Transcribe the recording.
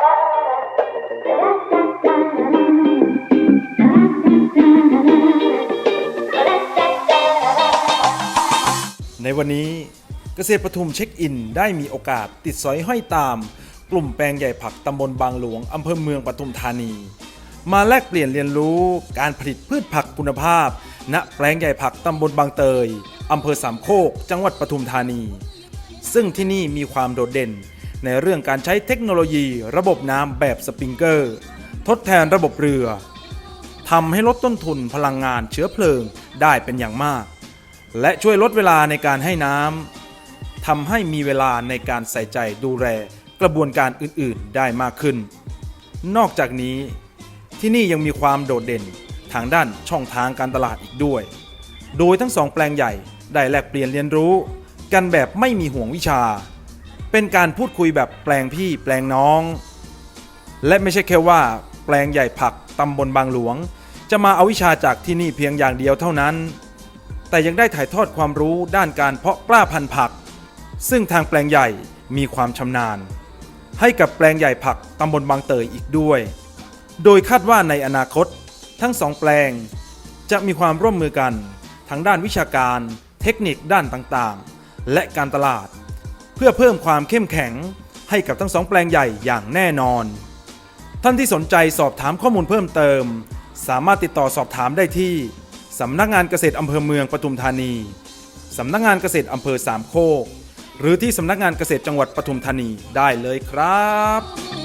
ในวันนี้เกษตรปทุมเช็คอินได้มีโอกาสติดสอยห้อยตาม กลุ่มแปลงใหญ่ผักตำบลบางหลวงอำเภอเมืองปทุมธานี มาแลกเปลี่ยนเรียนรู้การผลิตพืชผักคุณภาพ ณแปลงใหญ่ผักตำบลบางเตยอำเภอสามโคก จังหวัดปทุมธานี ซึ่งที่นี่มีความโดดเด่น ในเรื่องการใช้เทคโนโลยีระบบน้ำแบบสปริงเกอร์ ทดแทนระบบเรือทำให้ลดต้นทุนพลังงานเชื้อเพลิงได้เป็นอย่างมาก และช่วยลดเวลาในการให้น้ำทำให้มีเวลาในการใส่ใจดูแลกระบวนการอื่นๆได้มากขึ้น นอกจากนี้ ที่นี่ยังมีความโดดเด่นทางด้านช่องทางการตลาดอีกด้วย โดยทั้งสองแปลงใหญ่ได้แลกเปลี่ยนเรียนรู้ กันแบบไม่มีห่วงวิชา เป็นการพูดคุยแบบแปลงพี่แปลงน้อง และไม่ใช่แค่ว่า แปลงใหญ่ผักตำบลบางหลวง จะมาเอาวิชาจากที่นี่เพียงอย่างเดียวเท่านั้น แต่ยังได้ถ่ายทอดความรู้ด้านการเพาะกล้าพันธุ์ผัก ซึ่งทางแปลงใหญ่มีความชำนาญ ให้กับแปลงใหญ่ผักตำบลบางเตยอีกด้วย โดยคาดว่าในอนาคตทั้งสองแปลง จะมีความร่วมมือกันทั้งด้านวิชาการ เทคนิคด้านต่างๆ และการตลาด พื่อเพิ่มความเข้มแข็งให้กับทั้งสองแปลงใหญ่อย่างแน่นอน ท่านที่สนใจสอบถามข้อมูลเพิ่มเติม สามารถติดต่อสอบถามได้ที่ สำนักงานเกษตรอำเภอเมืองปทุมธานี สำนักงานเกษตรอำเภอสามโคก หรือที่สำนักงานเกษตรจังหวัดปทุมธานีได้เลยครับ